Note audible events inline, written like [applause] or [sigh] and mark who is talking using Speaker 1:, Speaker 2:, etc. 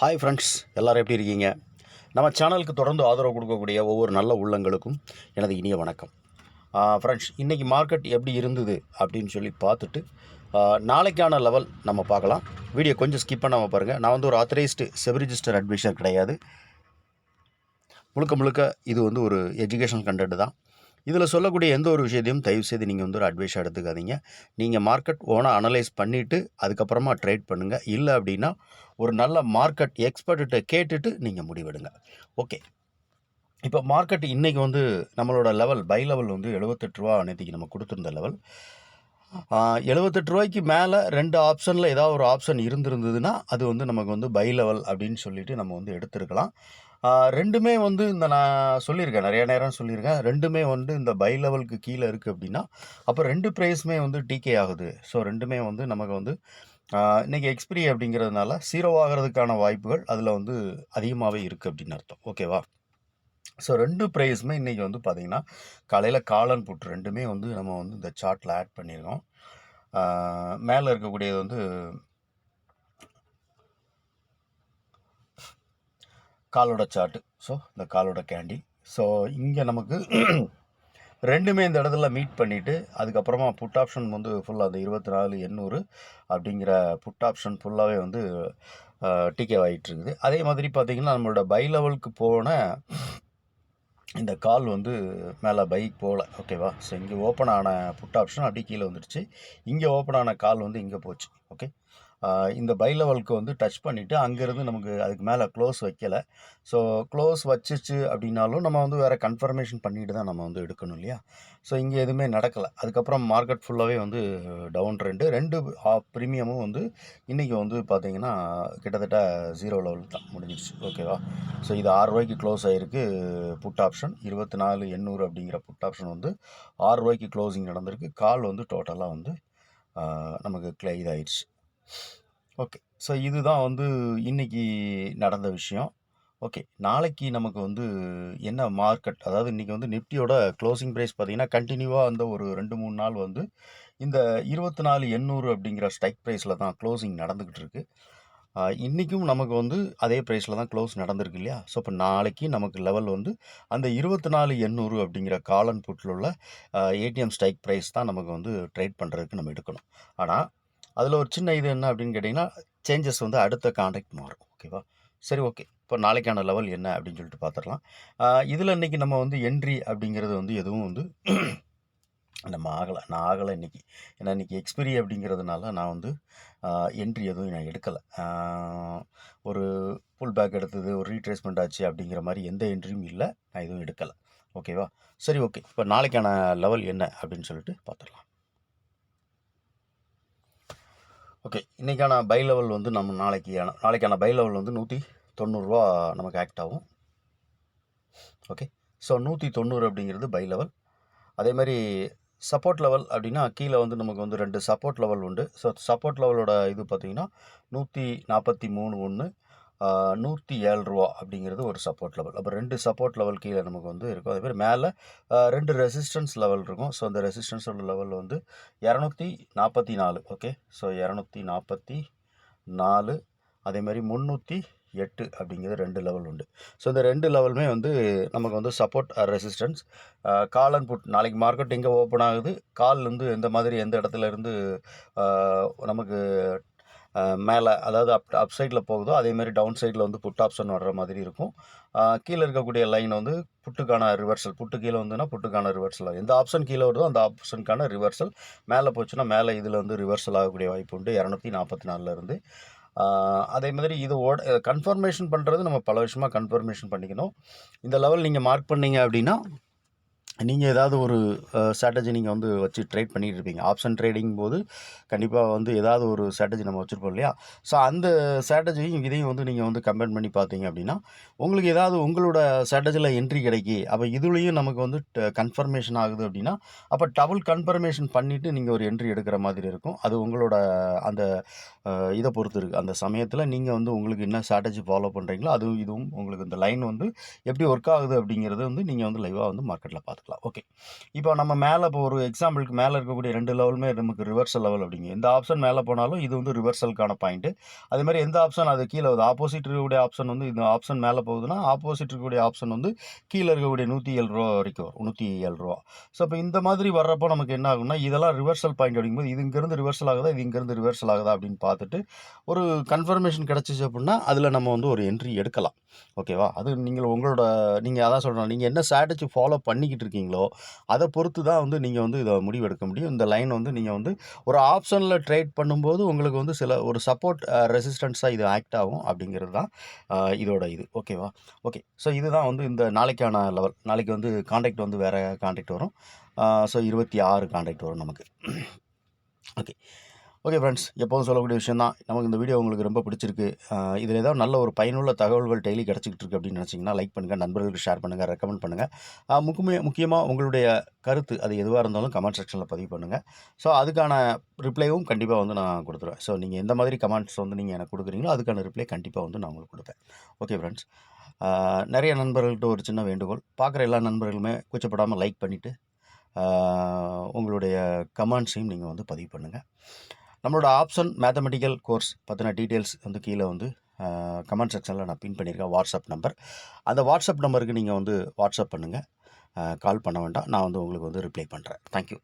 Speaker 1: Hi friends எல்லோரும் எப்படி இருக்கீங்க? நம்ம சேனலுக்கு தொடர்ந்து ஆதரவு கொடுக்கக்கூடிய ஒவ்வொரு நல்ல உள்ளங்களுக்கும் எனது இனிய வணக்கம். ஃப்ரெண்ட்ஸ் இன்றைக்கி மார்க்கெட் எப்படி இருந்தது அப்படின்னு சொல்லி பார்த்துட்டு நாளைக்கான லெவல் நம்ம பார்க்கலாம். வீடியோ கொஞ்சம் ஸ்கிப் பண்ணாமல் பாருங்கள் நான் வந்து ஒரு ஆத்தரைஸ்டு செவரிஜிஸ்டர் அட்மிஷன் கிடையாது. முழுக்க முழுக்க இது வந்து ஒரு எஜுகேஷன் கண்டென்ட் தான். இதில் சொல்லக்கூடிய எந்த ஒரு விஷயத்தையும் தயவு செய்து நீங்கள் வந்து ஒரு அட்வைஸாக எடுத்துக்காதீங்க. நீங்கள் மார்க்கெட் ஓனாக அனலைஸ் பண்ணிவிட்டு அதுக்கப்புறமா ட்ரேட் பண்ணுங்கள் இல்லை அப்படின்னா ஒரு நல்ல மார்க்கெட் எக்ஸ்பர்ட்டு கேட்டுட்டு நீங்கள் முடிவெடுங்க. ஓகே இப்போ மார்க்கெட் இன்றைக்கி வந்து நம்மளோட லெவல் பை லெவல் வந்து எழுபத்தெட்டு ரூபா நேற்றுக்கு நம்ம கொடுத்துருந்த லெவல் எழுபத்தெட்டு ரூபாய்க்கு மேலே ரெண்டு ஆப்ஷனில் ஏதாவது ஒரு ஆப்ஷன் இருந்திருந்ததுன்னா அது வந்து நமக்கு வந்து பை லெவல் அப்படின்னு சொல்லிட்டு நம்ம வந்து எடுத்துருக்கலாம். ரெண்டுமே வந்து இந்த நான் சொல்லியிருக்கேன் நிறைய நேரம் சொல்லியிருக்கேன். ரெண்டுமே வந்து இந்த பை லெவலுக்கு கீழே இருக்குது அப்படின்னா அப்போ ரெண்டு ப்ரைஸுமே வந்து டிகே ஆகுது. ஸோ ரெண்டுமே வந்து நமக்கு வந்து இன்றைக்கி இன்னைக்கு எக்ஸ்பிரி அப்படிங்கிறதுனால சீரோ ஆகிறதுக்கான வாய்ப்புகள் அதில் வந்து அதிகமாகவே இருக்குது அப்படின்னு அர்த்தம். ஓகேவா? ஸோ ரெண்டு ப்ரைஸுமே இன்றைக்கி வந்து பார்த்திங்கன்னா காலையில் காலன் புட்டு ரெண்டுமே வந்து நம்ம வந்து இந்த சார்ட்டில் ஆட் பண்ணியிருக்கோம். மேலே இருக்கக்கூடியது வந்து காலோட சார்ட்டு ஸோ இந்த காலோட கேண்டி ஸோ இங்கே நமக்கு [clears throat] ரெண்டுமே இந்த இடத்துல மீட் பண்ணிவிட்டு அதுக்கப்புறமா புட் ஆப்ஷன் வந்து ஃபுல்லாக அந்த இருபத்தி நாலு எண்ணூறு அப்படிங்கிற புட் ஆப்ஷன் ஃபுல்லாகவே வந்து டிகே ஆகிட்டுருக்குது அதே மாதிரி பார்த்திங்கன்னா நம்மளோட பை லெவலுக்கு போன இந்த கால் வந்து மேலே பைக் போகல ஓகேவா ஸோ இங்கே ஓப்பன் ஆன புட் ஆப்ஷன் அப்படியே கீழே வந்துடுச்சு இங்கே ஓப்பன் ஆன கால் வந்து இங்கே போச்சு. ஓகே இந்த பைலெவலுக்கு வந்து டச் பண்ணிவிட்டு அங்கேருந்து நமக்கு அதுக்கு மேலே க்ளோஸ் வைக்கலை. ஸோ க்ளோஸ் வச்சிச்சு அப்படின்னாலும் நம்ம வந்து வேறு கன்ஃபர்மேஷன் பண்ணிட்டு தான் நம்ம வந்து எடுக்கணும் இல்லையா? ஸோ இங்கே எதுவுமே நடக்கலை. அதுக்கப்புறம் மார்க்கெட் ஃபுல்லாகவே வந்து டவுன் ரெண்டு ரெண்டு ப்ரீமியமும் வந்து இன்றைக்கி வந்து பார்த்திங்கன்னா கிட்டத்தட்ட ஜீரோ லெவல் தான் முடிஞ்சிடுச்சு ஓகேவா? ஸோ இது ஆறு ரூபாய்க்கு க்ளோஸ் ஆகிருக்கு புட் ஆப்ஷன். இருபத்தி நாலு எண்ணூறு அப்படிங்கிற புட் ஆப்ஷன் வந்து ஆறு ரூபாய்க்கு க்ளோசிங் நடந்திருக்கு. கால் வந்து டோட்டலாக வந்து நமக்கு கிளை இதாயிடுச்சு ஓகே. ஸோ இதுதான் வந்து இன்னைக்கு நடந்த விஷயம். ஓகே. நாளைக்கு நமக்கு வந்து என்ன மார்க்கெட் அதாவது இன்றைக்கி வந்து நிஃப்டியோட க்ளோசிங் ப்ரைஸ் பார்த்திங்கன்னா கண்டினியூவாக அந்த ஒரு ரெண்டு மூணு நாள் வந்து இந்த இருபத்தி நாலு எண்ணூறு அப்படிங்கிற ஸ்ட்ரைக் ப்ரைஸில் தான் க்ளோசிங் நடந்துக்கிட்டு இருக்குது இன்றைக்கும் நமக்கு வந்து அதே ப்ரைஸில் தான் க்ளோஸ் நடந்திருக்கு இல்லையா? ஸோ இப்போ நாளைக்கு நமக்கு லெவல் வந்து அந்த இருபத்தி நாலு எண்ணூறு அப்படிங்கிற காலன் புட்டில் உள்ள ஏடிஎம் ஸ்ட்ரைக் ப்ரைஸ் தான் நமக்கு வந்து ட்ரேட் பண்ணுறதுக்கு நம்ம எடுக்கணும். ஆனால் அதில் ஒரு சின்ன இது என்ன அப்படின்னு கேட்டிங்கன்னா சேஞ்சஸ் வந்து அடுத்த காண்டாக்ட் மாறும். ஓகேவா சரி ஓகே இப்போ நாளைக்கான லெவல் என்ன அப்படின்னு சொல்லிட்டு பார்த்துடலாம் இதில் இன்றைக்கி நம்ம வந்து என்ட்ரி அப்படிங்கிறது வந்து எதுவும் வந்து [clears throat] நம்ம ஆகலை. நான் ஆகலை இன்றைக்கி ஏன்னா இன்றைக்கி எக்ஸ்பிரி அப்படிங்கிறதுனால நான் வந்து என்ட்ரி எதுவும் நான் எடுக்கலை. ஒரு புல் பேக் எடுத்தது ஒரு ரீட்ரேஸ்மெண்ட் ஆச்சு அப்படிங்கிற மாதிரி எந்த என்ட்ரியும் இல்லை. நான் எதுவும் எடுக்கலை. ஓகேவா சரி ஓகே இப்போ நாளைக்கான லெவல் என்ன அப்படின்னு சொல்லிட்டு பார்த்துடலாம் ஓகே இன்றைக்கான பை லெவல் வந்து நம்ம நாளைக்கு நாளைக்கான பை லெவல் வந்து நூற்றி தொண்ணூறுரூவா நமக்கு ஆக்ட் ஆகும். ஓகே ஸோ நூற்றி தொண்ணூறு அப்படிங்கிறது பை லெவல் அதே மாதிரி சப்போர்ட் லெவல் அப்படின்னா கீழே வந்து நமக்கு வந்து ரெண்டு சப்போர்ட் லெவல் உண்டு. ஸோ சப்போர்ட் லெவலோட இது பார்த்திங்கன்னா நூற்றி நாற்பத்தி மூணு ஒன்று நூற்றி ஏழு ரூபா அப்படிங்கிறது ஒரு சப்போர்ட் லெவல் அப்போ ரெண்டு சப்போர்ட் லெவல் கீழே நமக்கு வந்து இருக்கும். அதே மாதிரி மேலே ரெண்டு ரெசிஸ்டன்ஸ் லெவல் இருக்கும். ஸோ அந்த ரெசிஸ்டன்ஸோட லெவல் வந்து இரநூத்தி நாற்பத்தி நாலு ஓகே ஸோ இரநூத்தி நாற்பத்தி நாலு அதேமாதிரி முந்நூற்றி எட்டு அப்படிங்கிறது ரெண்டு லெவல் உண்டு. ஸோ இந்த ரெண்டு லெவலுமே வந்து நமக்கு வந்து support resistance call and put நாளைக்கு மார்க்கெட் எங்கே ஓப்பன் ஆகுது? கால் வந்து எந்த மாதிரி எந்த இடத்துல இருந்து நமக்கு மேலே அதாவது அப் அப் சைடில் போகுதோ அதே மாதிரி டவுன் சைடில் வந்து புட் ஆப்ஷன் வர்ற மாதிரி இருக்கும். கீழே இருக்கக்கூடிய லைன் வந்து புட்டுக்கான ரிவர்சல் புட்டு கீழே வந்துன்னா புட்டுக்கான ரிவர்சல். எந்த ஆப்ஷன் கீழே வருதோ அந்த ஆப்ஷனுக்கான ரிவர்சல். மேலே போச்சுன்னா மேலே இதில் வந்து ரிவர்சல் ஆகக்கூடிய வாய்ப்பு உண்டு இரநூத்தி நாற்பத்தி நாலுலேருந்து அதே மாதிரி இது ஓட கன்ஃபர்மேஷன் பண்ணுறது நம்ம பல விஷயமாக கன்ஃபர்மேஷன் பண்ணிக்கணும். இந்த லெவல் நீங்கள் மார்க் பண்ணீங்க அப்படின்னா நீங்கள் ஏதாவது ஒரு ஸ்ட்ராட்டஜி நீங்கள் வந்து வச்சு ட்ரேட் பண்ணிகிட்டு இருப்பீங்க ஆப்ஷன் ட்ரேடிங் போது கண்டிப்பாக வந்து ஏதாவது ஒரு ஸ்ட்ராட்டஜி நம்ம வச்சுருப்போம் இல்லையா? ஸோ அந்த ஸ்ட்ராட்டஜியும் இதையும் வந்து நீங்கள் வந்து கம்பேர் பண்ணி பார்த்தீங்க அப்படின்னா உங்களுக்கு ஏதாவது உங்களோட ஸ்ட்ராட்டஜியில் என்ட்ரி கிடைக்கி அப்போ இதுலேயும் நமக்கு வந்து கன்ஃபர்மேஷன் ஆகுது அப்படின்னா அப்போ டபுள் கன்ஃபர்மேஷன் பண்ணிவிட்டு நீங்கள் ஒரு என்ட்ரி எடுக்கிற மாதிரி இருக்கும். அது உங்களோட அந்த இதை பொறுத்து இருக்குது அந்த சமயத்தில் நீங்கள் வந்து உங்களுக்கு என்ன ஸ்ட்ராட்டஜி ஃபாலோ பண்ணுறீங்களோ அதுவும் இதுவும் உங்களுக்கு இந்த லைன் வந்து எப்படி ஒர்க் ஆகுது அப்படிங்கிறது வந்து நீங்கள் வந்து லைவாக வந்து மார்க்கெட்டில் பார்த்துக்கலாம் பார்க்கலாம். ஓகே இப்போ நம்ம மேலே இப்போ ஒரு எக்ஸாம்பிளுக்கு மேலே இருக்கக்கூடிய ரெண்டு லெவலுமே நமக்கு ரிவர்சல் லெவல் அப்படிங்க. எந்த ஆப்ஷன் மேலே போனாலும் இது வந்து ரிவர்சலுக்கான பாயிண்ட்டு அதே மாதிரி எந்த ஆப்ஷன் அது கீழே வருது? ஆப்போசிட் இருக்கக்கூடிய ஆப்ஷன் வந்து இந்த ஆப்ஷன் மேலே போகுதுன்னா ஆப்போசிட் இருக்கக்கூடிய ஆப்ஷன் வந்து கீழே இருக்கக்கூடிய நூற்றி ஏழு ரூபா வரைக்கும் வரும். நூற்றி ஏழு ரூபா. ஸோ இப்போ இந்த மாதிரி வர்றப்போ நமக்கு என்ன ஆகும்னா இதெல்லாம் ரிவர்சல் பாயிண்ட் அப்படிங்கும்போது இது இங்கேருந்து ரிவர்சல் ஆகுதா? இது இங்கேருந்து ரிவர்சல் ஆகுதா? அப்படின்னு பார்த்துட்டு ஒரு கன்ஃபர்மேஷன் கிடச்சிச்சு அப்படின்னா அதில் நம்ம வந்து ஒரு என்ட்ரி எடுக்கலாம். ஓகேவா அது நீங்கள் உங்களோட நீங்கள் அதான் சொல்கிறோம் நீங்கள் என்ன ஸ்ட்ராட்டஜி ஃபாலோ பண்ணிக்கிட்டு இருக்கீங்க இருக்கீங்களோ அதை பொறுத்து தான் வந்து நீங்கள் வந்து இதை முடிவெடுக்க முடியும். இந்த லைன் வந்து நீங்கள் வந்து ஒரு ஆப்ஷனில் ட்ரேட் பண்ணும்போது உங்களுக்கு வந்து சில ஒரு சப்போர்ட் ரெசிஸ்டன்ஸாக இது ஆக்ட் ஆகும் அப்படிங்கிறது தான் இதோட இது. ஓகேவா ஓகே ஸோ இதுதான் வந்து இந்த நாளைக்கான லெவல் நாளைக்கு வந்து காண்டாக்ட் வந்து வேறு காண்டாக்ட் வரும். ஸோ இருபத்தி ஆறு காண்டாக்ட் வரும் நமக்கு. ஓகே ஓகே ஃப்ரெண்ட்ஸ் எப்போதும் சொல்லக்கூடிய விஷயம் தான் நமக்கு இந்த வீடியோ உங்களுக்கு ரொம்ப பிடிச்சிருக்கு. இதில் ஏதாவது நல்ல ஒரு பயனுள்ள தகவல்கள் டெய்லி கிடச்சிக்கிட்டு இருக்குது அப்படின்னு நினச்சிங்கன்னா லைக் பண்ணுங்கள் நண்பர்களுக்கு ஷேர் பண்ணுங்கள் ரெக்கமெண்ட் பண்ணுங்கள் முக்கிய முக்கியமாக உங்களுடைய கருத்து அது எதுவாக இருந்தாலும் கமெண்ட் செக்ஷனில் பதிவு பண்ணுங்கள் ஸோ அதுக்கான ரிப்ளைவும் கண்டிப்பாக வந்து நான் கொடுத்துருவேன். ஸோ நீங்கள் எந்த மாதிரி கமெண்ட்ஸ் வந்து நீங்கள் எனக்கு கொடுக்குறீங்களோ அதுக்கான ரிப்ளை கண்டிப்பாக வந்து நான் உங்களுக்கு கொடுப்பேன். ஓகே ஃப்ரெண்ட்ஸ் நிறைய நண்பர்கள்ட்ட ஒரு சின்ன வேண்டுகோள். பார்க்குற எல்லா நண்பர்களுமே கூச்சப்படாமல் லைக் பண்ணிவிட்டு உங்களுடைய கமெண்ட்ஸையும் நீங்கள் வந்து பதிவு பண்ணுங்கள் நம்மளோட ஆப்ஷன் மேத்தமெட்டிக்கல் கோர்ஸ் பற்றின டீட்டெயில்ஸ் வந்து கீழே வந்து கமெண்ட் செக்ஷனில் நான் பின் பண்ணியிருக்கேன். வாட்ஸ்அப் நம்பர் அந்த வாட்ஸ்அப் நம்பருக்கு நீங்கள் வந்து வாட்ஸ்அப் பண்ணுங்கள் கால் பண்ண வேண்டாம். நான் வந்து உங்களுக்கு வந்து ரிப்ளை பண்ணுறேன் தேங்க்யூ